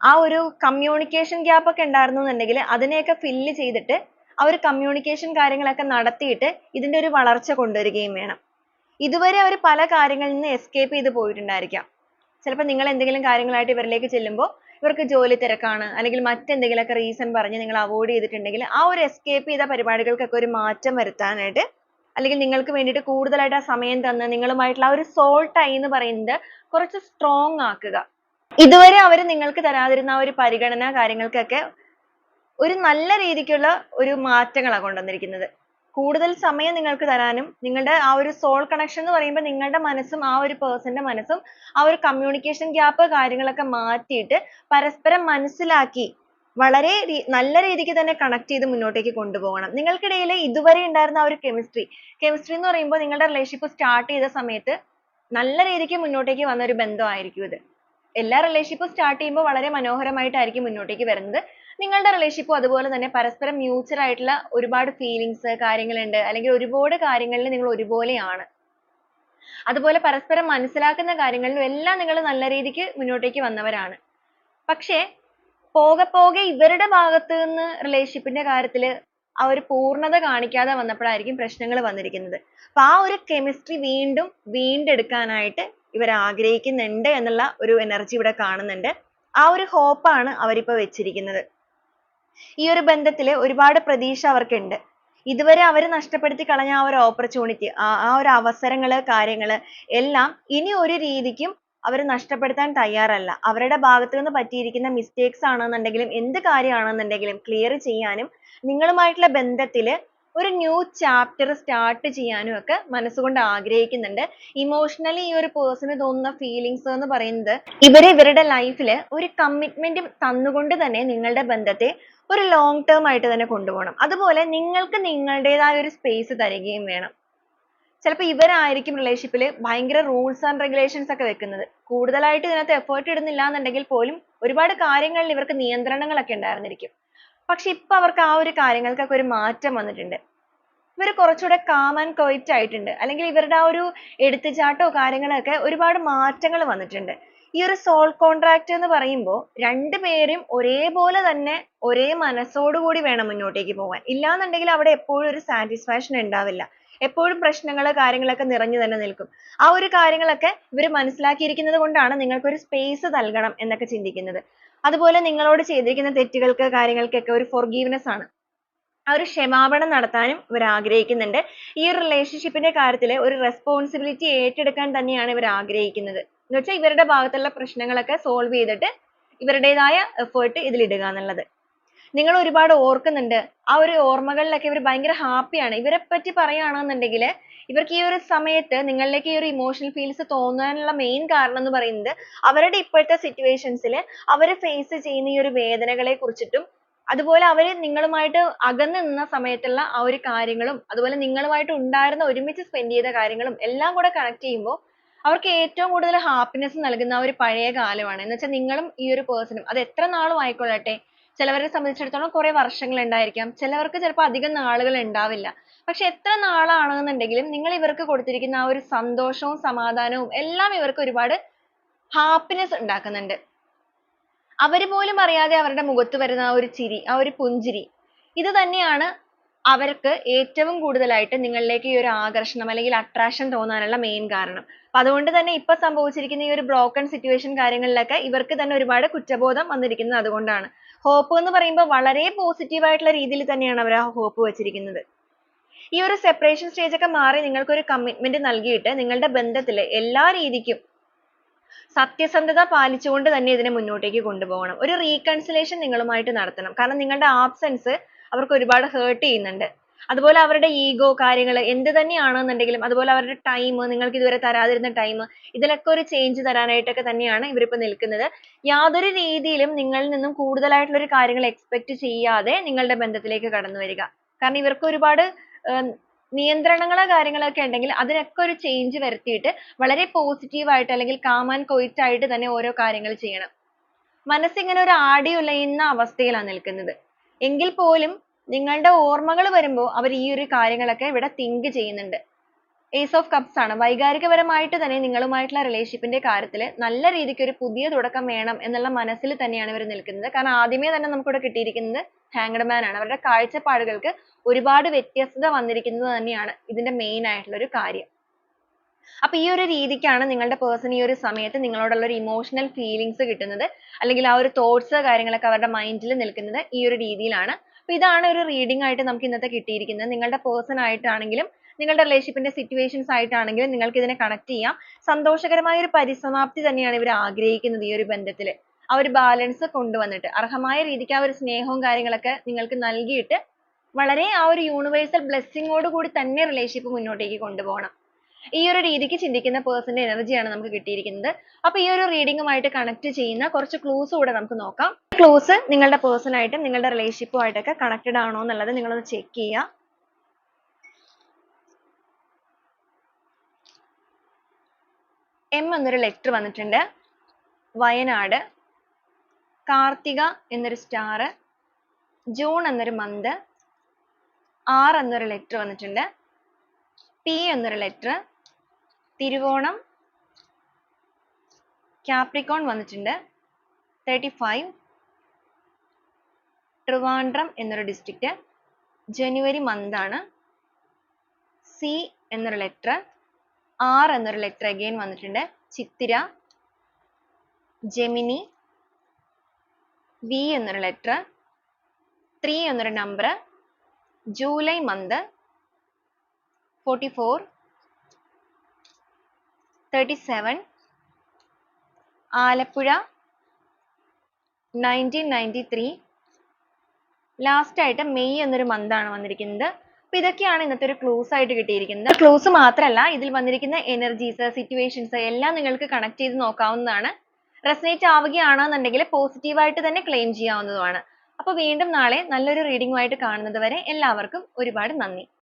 ആ ഒരു communication gap ഒക്കെ ഉണ്ടായിരുന്നു ഉണ്ടായിരുന്നുണ്ടെങ്കിൽ അതിനെയൊക്കെ fill ചെയ്തിട്ട് ആ ഒരു communication കാര്യങ്ങളൊക്കെ നടത്തിയിട്ട് ഇതിന്റെ ഒരു വളർച്ച കൊണ്ടുവരികയും വേണം. ഇതുവരെ അവർ പല കാര്യങ്ങളിൽ നിന്ന് escape ചെയ്ത് പോയിട്ടുണ്ടായിരിക്കാം. ചിലപ്പോൾ നിങ്ങൾ എന്തെങ്കിലും കാര്യങ്ങളായിട്ട് ഇവരിലേക്ക് ചെല്ലുമ്പോൾ ഇവർക്ക് ജോലി തിരക്കാണ് അല്ലെങ്കിൽ മറ്റെന്തെങ്കിലുമൊക്കെ റീസൺ പറഞ്ഞ് നിങ്ങൾ അവോയ്ഡ് ചെയ്തിട്ടുണ്ടെങ്കിൽ ആ ഒരു എസ്കേപ്പ് ചെയ്ത പരിപാടികൾക്കൊക്കെ ഒരു മാറ്റം വരുത്താനായിട്ട് അല്ലെങ്കിൽ നിങ്ങൾക്ക് വേണ്ടിയിട്ട് കൂടുതലായിട്ട് ആ സമയം തന്ന് നിങ്ങളുമായിട്ടുള്ള ആ ഒരു soul tie എന്ന് പറയുന്നത് കുറച്ച് strong ആക്കുക. ഇതുവരെ അവർ നിങ്ങൾക്ക് തരാതിരുന്ന ആ ഒരു പരിഗണന കാര്യങ്ങൾക്കൊക്കെ ഒരു നല്ല രീതിക്കുള്ള ഒരു മാറ്റങ്ങളാണ് കൊണ്ടുവന്നിരിക്കുന്നത്. കൂടുതൽ സമയം നിങ്ങൾക്ക് തരാനും നിങ്ങളുടെ ആ ഒരു സോൾ കണക്ഷൻ എന്ന് പറയുമ്പോൾ നിങ്ങളുടെ മനസ്സും ആ ഒരു person ന്റെ മനസ്സും ആ ഒരു communication gap കാര്യങ്ങളൊക്കെ മാറ്റിയിട്ട് പരസ്പരം മനസ്സിലാക്കി വളരെ നല്ല രീതിക്ക് തന്നെ connect ചെയ്ത് മുന്നോട്ടേക്ക് കൊണ്ടുപോകണം. നിങ്ങൾക്കിടയിൽ ഇതുവരെ ഉണ്ടായിരുന്ന ആ ഒരു chemistry chemistry എന്ന് പറയുമ്പോൾ നിങ്ങളുടെ relationship start ചെയ്ത സമയത്ത് നല്ല രീതിക്ക് മുന്നോട്ടേക്ക് വന്ന ഒരു ബന്ധമായിരിക്കും ഇത്. എല്ലാ relationship start ചെയ്യുമ്പോൾ വളരെ മനോഹരമായിട്ടായിരിക്കും മുന്നോട്ടേക്ക് വരുന്നത്. നിങ്ങളുടെ relationship ഉം അതുപോലെ തന്നെ പരസ്പരം mutual ആയിട്ടുള്ള ഒരുപാട് feelings കാര്യങ്ങളുണ്ട് അല്ലെങ്കിൽ ഒരുപാട് കാര്യങ്ങളിൽ നിങ്ങൾ ഒരുപോലെയാണ്. അതുപോലെ പരസ്പരം മനസ്സിലാക്കുന്ന കാര്യങ്ങളിലും എല്ലാം നിങ്ങൾ നല്ല രീതിക്ക് മുന്നോട്ടേക്ക് വന്നവരാണ്. പക്ഷേ പോകെ പോകെ ഇവരുടെ ഭാഗത്തു നിന്ന് relationship ന്റെ കാര്യത്തിൽ ആ ഒരു പൂർണത കാണിക്കാതെ വന്നപ്പോഴായിരിക്കും പ്രശ്നങ്ങൾ വന്നിരിക്കുന്നത്. അപ്പോൾ ആ ഒരു chemistry വീണ്ടും വീണ്ടെടുക്കാനായിട്ട് ഇവർ ആഗ്രഹിക്കുന്നുണ്ട് എന്നുള്ള ഒരു എനർജി ഇവിടെ കാണുന്നുണ്ട്. ആ ഒരു hope ആണ് അവരിപ്പോൾ വെച്ചിരിക്കുന്നത്. ഈ ഒരു ബന്ധത്തിൽ ഒരുപാട് പ്രതീക്ഷ അവർക്കുണ്ട്. ഇതുവരെ അവർ നഷ്ടപ്പെടുത്തി കളഞ്ഞ ആ ഒരു opportunity ആ ഒരു അവസരങ്ങൾ കാര്യങ്ങൾ എല്ലാം ഇനി ഒരു രീതിക്കും അവർ നഷ്ടപ്പെടുത്താൻ തയ്യാറല്ല. അവരുടെ ഭാഗത്ത് നിന്ന് പറ്റിയിരിക്കുന്ന മിസ്റ്റേക്സ് ആണെന്നുണ്ടെങ്കിലും എന്ത് കാര്യമാണെന്നുണ്ടെങ്കിലും ക്ലിയർ ചെയ്യാനും നിങ്ങളുമായിട്ടുള്ള ബന്ധത്തിൽ ഒരു ന്യൂ ചാപ്റ്റർ സ്റ്റാർട്ട് ചെയ്യാനും ഒക്കെ മനസ്സുകൊണ്ട് ആഗ്രഹിക്കുന്നുണ്ട്. emotionally ഈ ഒരു ന് തോന്നുന്ന ഫീലിങ്സ് എന്ന് പറയുന്നത് ഇവർ ഇവരുടെ life ൽ ഒരു commitment തന്നുകൊണ്ട് തന്നെ നിങ്ങളുടെ ബന്ധത്തെ ഒരു long ടേം ആയിട്ട് തന്നെ കൊണ്ടുപോകണം. അതുപോലെ നിങ്ങൾക്ക് നിങ്ങളുടേതായ ഒരു സ്പേസ് തരികയും വേണം. ചിലപ്പോൾ ഇവരായിരിക്കും റിലേഷൻഷിപ്പിൽ ഭയങ്കര റൂൾസ് ആൻഡ് റെഗുലേഷൻസ് ഒക്കെ വെക്കുന്നത്. കൂടുതലായിട്ട് ഇതിനകത്ത് effort ഇടുന്നില്ല എന്നുണ്ടെങ്കിൽ പോലും ഒരുപാട് കാര്യങ്ങളിൽ ഇവർക്ക് നിയന്ത്രണങ്ങളൊക്കെ ഉണ്ടായിരുന്നിരിക്കും. പക്ഷേ ഇപ്പൊ അവർക്ക് ആ ഒരു കാര്യങ്ങൾക്കൊക്കെ ഒരു മാറ്റം വന്നിട്ടുണ്ട്. ഇവർ കുറച്ചുകൂടെ calm and quiet ആയിട്ടുണ്ട്. അല്ലെങ്കിൽ ഇവരുടെ ആ ഒരു എടുത്തുചാട്ടവും കാര്യങ്ങളൊക്കെ ഒരുപാട് മാറ്റങ്ങൾ വന്നിട്ടുണ്ട്. ഈ ഒരു സോൾ contract എന്ന് പറയുമ്പോൾ രണ്ടുപേരും ഒരേപോലെ തന്നെ ഒരേ മനസ്സോടുകൂടി വേണം മുന്നോട്ടേക്ക് പോകാൻ. ഇല്ലാന്നുണ്ടെങ്കിൽ അവിടെ എപ്പോഴും ഒരു satisfaction ഉണ്ടാവില്ല. എപ്പോഴും പ്രശ്നങ്ങൾ കാര്യങ്ങളൊക്കെ നിറഞ്ഞു തന്നെ നിൽക്കും. ആ ഒരു കാര്യങ്ങളൊക്കെ ഇവർ മനസ്സിലാക്കിയിരിക്കുന്നത് കൊണ്ടാണ് നിങ്ങൾക്ക് ഒരു space നൽകണം എന്നൊക്കെ ചിന്തിക്കുന്നത്. അതുപോലെ നിങ്ങളോട് ചെയ്തിരിക്കുന്ന തെറ്റുകൾക്ക് കാര്യങ്ങൾക്കൊക്കെ ഒരു forgiveness ആണ്. ആ ഒരു ക്ഷമാപണം നടത്താനും ഇവർ ആഗ്രഹിക്കുന്നുണ്ട്. ഈ ഒരു relationship ന്റെ കാര്യത്തിൽ ഒരു responsibility ഏറ്റെടുക്കാൻ തന്നെയാണ് ഇവർ ആഗ്രഹിക്കുന്നത്. എന്ന് വെച്ചാൽ ഇവരുടെ ഭാഗത്തുള്ള പ്രശ്നങ്ങളൊക്കെ solve ചെയ്തിട്ട് ഇവരുടേതായ effort ഇതിൽ ഇടുക എന്നുള്ളത്. നിങ്ങൾ ഒരുപാട് ഓർക്കുന്നുണ്ട്. ആ ഒരു ഓർമ്മകളിലൊക്കെ ഇവർ ഭയങ്കര happy ആണ്. ഇവരെ പറ്റി പറയുകയാണെന്നുണ്ടെങ്കിൽ ഇവർക്ക് ഈ ഒരു സമയത്ത് നിങ്ങളിലേക്ക് ഈ ഒരു ഇമോഷണൽ ഫീൽസ് തോന്നാനുള്ള മെയിൻ കാരണം എന്ന് പറയുന്നത് അവരുടെ ഇപ്പോഴത്തെ സിറ്റുവേഷൻസിൽ അവർ ഫേസ് ചെയ്യുന്ന ഈ ഒരു വേദനകളെ കുറിച്ചിട്ടും അതുപോലെ അവർ നിങ്ങളുമായിട്ട് അകന്നു നിന്ന സമയത്തുള്ള ആ ഒരു കാര്യങ്ങളും അതുപോലെ നിങ്ങളുമായിട്ട് ഉണ്ടായിരുന്ന ഒരുമിച്ച് സ്പെൻഡ് ചെയ്ത കാര്യങ്ങളും എല്ലാം കൂടെ കണക്ട് ചെയ്യുമ്പോൾ അവർക്ക് ഏറ്റവും കൂടുതൽ ഹാപ്പിനെസ് നൽകുന്ന ഒരു പഴയ കാലമാണ്. എന്ന് വെച്ചാൽ നിങ്ങളും ഈ ഒരു പേഴ്സണും അത് എത്ര നാളും ആയിക്കൊള്ളട്ടെ ചിലവരെ സംബന്ധിച്ചിടത്തോളം കുറെ വർഷങ്ങൾ ഉണ്ടായിരിക്കാം. ചിലവർക്ക് ചിലപ്പോൾ അധികം നാളുകൾ ഉണ്ടാവില്ല. പക്ഷേ എത്ര നാളാണെന്നുണ്ടെങ്കിലും നിങ്ങൾ ഇവർക്ക് കൊടുത്തിരിക്കുന്ന ആ ഒരു സന്തോഷവും സമാധാനവും എല്ലാം ഇവർക്ക് ഒരുപാട് happiness ഉണ്ടാക്കുന്നുണ്ട്. അവർ പോലും അറിയാതെ അവരുടെ മുഖത്ത് വരുന്ന ആ ഒരു ചിരി ആ ഒരു പുഞ്ചിരി ഇത് തന്നെയാണ് അവർക്ക് ഏറ്റവും കൂടുതലായിട്ട് നിങ്ങളിലേക്ക് ഈ ഒരു ആകർഷണം അല്ലെങ്കിൽ attraction തോന്നാനുള്ള മെയിൻ കാരണം. അപ്പോൾ അതുകൊണ്ട് തന്നെ ഇപ്പോൾ സംഭവിച്ചിരിക്കുന്ന ഈ ഒരു broken situation കാര്യങ്ങളിലൊക്കെ ഇവർക്ക് തന്നെ ഒരുപാട് കുറ്റബോധം വന്നിരിക്കുന്നത് അതുകൊണ്ടാണ്. hope എന്ന് പറയുമ്പോൾ വളരെ positive ആയിട്ടുള്ള രീതിയിൽ തന്നെയാണ് അവർ ആ ഹോപ്പ് വെച്ചിരിക്കുന്നത്. ഈ ഒരു separation stage ഒക്കെ മാറി നിങ്ങൾക്ക് ഒരു commitment നൽകിയിട്ട് നിങ്ങളുടെ ബന്ധത്തിൽ എല്ലാ രീതിക്കും സത്യസന്ധത പാലിച്ചുകൊണ്ട് തന്നെ ഇതിനെ മുന്നോട്ടേക്ക് കൊണ്ടുപോകണം. ഒരു reconciliation നിങ്ങളുമായിട്ട് നടത്തണം. കാരണം നിങ്ങളുടെ absence അവർക്ക് ഒരുപാട് hurt ചെയ്യുന്നുണ്ട്. അതുപോലെ അവരുടെ ego കാര്യങ്ങൾ എന്ത് തന്നെയാണെന്നുണ്ടെങ്കിലും അതുപോലെ അവരുടെ time നിങ്ങൾക്ക് ഇതുവരെ തരാതിരുന്ന time ഇതിലൊക്കെ ഒരു change തരാനായിട്ടൊക്കെ തന്നെയാണ് ഇവർ ഇപ്പോൾ നിൽക്കുന്നത്. യാതൊരു രീതിയിലും നിങ്ങളിൽ നിന്നും കൂടുതലായിട്ടുള്ള ഒരു കാര്യങ്ങൾ expect ചെയ്യാതെ നിങ്ങളുടെ ബന്ധത്തിലേക്ക് കടന്നു വരിക. കാരണം ഇവർക്ക് ഒരുപാട് നിയന്ത്രണങ്ങൾ കാര്യങ്ങളൊക്കെ ഉണ്ടെങ്കിൽ അതിനൊക്കെ ഒരു change വരുത്തിയിട്ട് വളരെ positive ആയിട്ട് അല്ലെങ്കിൽ calm and quiet ആയിട്ട് തന്നെ ഓരോ കാര്യങ്ങൾ ചെയ്യണം. മനസ്സ് ഇങ്ങനെ ഒരു ആടി ഉലയുന്ന അവസ്ഥയിലാണ് നിൽക്കുന്നത്. എങ്കിൽ പോലും നിങ്ങളുടെ ഓർമ്മകൾ വരുമ്പോൾ അവർ ഈ ഒരു കാര്യങ്ങളൊക്കെ ഇവിടെ think ചെയ്യുന്നുണ്ട്. Ace of Cups ആണ്. വൈകാരികപരമായിട്ട് തന്നെ നിങ്ങളുമായിട്ടുള്ള relationship ന്റെ കാര്യത്തിൽ നല്ല രീതിക്ക് ഒരു പുതിയ തുടക്കം വേണം എന്നുള്ള മനസ്സിൽ തന്നെയാണ് ഇവർ നിൽക്കുന്നത്. കാരണം ആദ്യമേ തന്നെ നമുക്ക് ഇവിടെ കിട്ടിയിരിക്കുന്നത് Hanged Man ആണ്. അവരുടെ കാഴ്ചപ്പാടുകൾക്ക് ഒരുപാട് വ്യത്യസ്തത വന്നിരിക്കുന്നത് തന്നെയാണ് ഇതിന്റെ main ആയിട്ടുള്ള ഒരു കാര്യം. അപ്പൊ ഈ ഒരു രീതിക്കാണ് നിങ്ങളുടെ പേഴ്സൺ ഈ ഒരു സമയത്ത് നിങ്ങളോടുള്ള ഒരു ഇമോഷണൽ feelings കിട്ടുന്നത് അല്ലെങ്കിൽ ആ ഒരു thoughts കാര്യങ്ങളൊക്കെ അവരുടെ മൈൻഡിൽ നിൽക്കുന്നത് ഈ ഒരു രീതിയിലാണ് അപ്പൊ ഇതാണ് ഒരു റീഡിംഗ് ആയിട്ട് നമുക്ക് ഇന്നത്തെ കിട്ടിയിരിക്കുന്നത് നിങ്ങളുടെ പേഴ്സൺ ആയിട്ടാണെങ്കിലും നിങ്ങളുടെ റിലേഷൻഷിപ്പിന്റെ സിറ്റുവേഷൻസ് ആയിട്ടാണെങ്കിലും നിങ്ങൾക്ക് ഇതിനെ കണക്ട് ചെയ്യാം. സന്തോഷകരമായ ഒരു പരിസമാപ്തി തന്നെയാണ് ഇവർ ആഗ്രഹിക്കുന്നത് ഈ ഒരു ബന്ധത്തിൽ. ആ ഒരു ബാലൻസ് കൊണ്ടുവന്നിട്ട്. അർഹമായ രീതിക്ക് ആ ഒരു സ്നേഹവും കാര്യങ്ങളൊക്കെ നിങ്ങൾക്ക് നൽകിയിട്ട് വളരെ ആ ഒരു യൂണിവേഴ്സൽ ഓട് കൂടി തന്നെ റിലേഷൻഷിപ്പ് മുന്നോട്ടേക്ക് കൊണ്ടുപോകണം. ഈ ഒരു രീതിക്ക് ചിന്തിക്കുന്ന പേഴ്സന്റെ ആണ് നമുക്ക് കിട്ടിയിരിക്കുന്നത്. അപ്പൊ ഈ ഒരു reading കണക്ട് ചെയ്യുന്ന കുറച്ച് ക്ലൂസ് കൂടെ നമുക്ക് നോക്കാം. ക്ലൂസ് നിങ്ങളുടെ ആയിട്ടും നിങ്ങളുടെ റിലേഷൻഷിപ്പുമായിട്ടൊക്കെ കണക്റ്റഡ് ആണോ എന്നുള്ളത് ഒന്ന് check ചെയ്യുക. M എന്നൊരു ലെറ്റർ വന്നിട്ടുണ്ട്. വയനാട്. കാർത്തിക എന്നൊരു star. ജൂൺ എന്നൊരു മന്ത് R എന്നൊരു ലെറ്റർ വന്നിട്ടുണ്ട്. P എന്നൊരു ലെറ്റർ തിരുവോണം. കാപ്രിക്കോൺ വന്നിട്ടുണ്ട്. തേർട്ടി ഫൈവ് ട്രിവാൻഡ്രം എന്നൊരു district. ജനുവരി month ആണ്. C എന്നൊരു letter. R എന്നൊരു ലെറ്റർ again വന്നിട്ടുണ്ട്. ചിത്തിര ജെമിനി V എന്നൊരു ലെറ്റർ ത്രീ എന്നൊരു number July month forty four thirty seven Alappuzha nineteen ninety three last ആയിട്ട് മെയ് എന്നൊരു ആണ് വന്നിരിക്കുന്നത്. അപ്പൊ ഇതൊക്കെയാണ് ഇന്നത്തെ ഒരു ക്ലൂസ് ആയിട്ട് കിട്ടിയിരിക്കുന്നത്. ക്ലൂസ് മാത്രമല്ല ഇതിൽ വന്നിരിക്കുന്ന energies സിറ്റുവേഷൻസ് എല്ലാം നിങ്ങൾക്ക് കണക്ട് ചെയ്ത് നോക്കാവുന്നതാണ്. റെസനേറ്റ് ആവുകയാണെന്നുണ്ടെങ്കിൽ ആയിട്ട് തന്നെ ക്ലെയിം ചെയ്യാവുന്നതുമാണ്. അപ്പൊ വീണ്ടും നാളെ നല്ലൊരു റീഡിംഗുമായിട്ട് കാണുന്നത് വരെ എല്ലാവർക്കും ഒരുപാട് നന്ദി.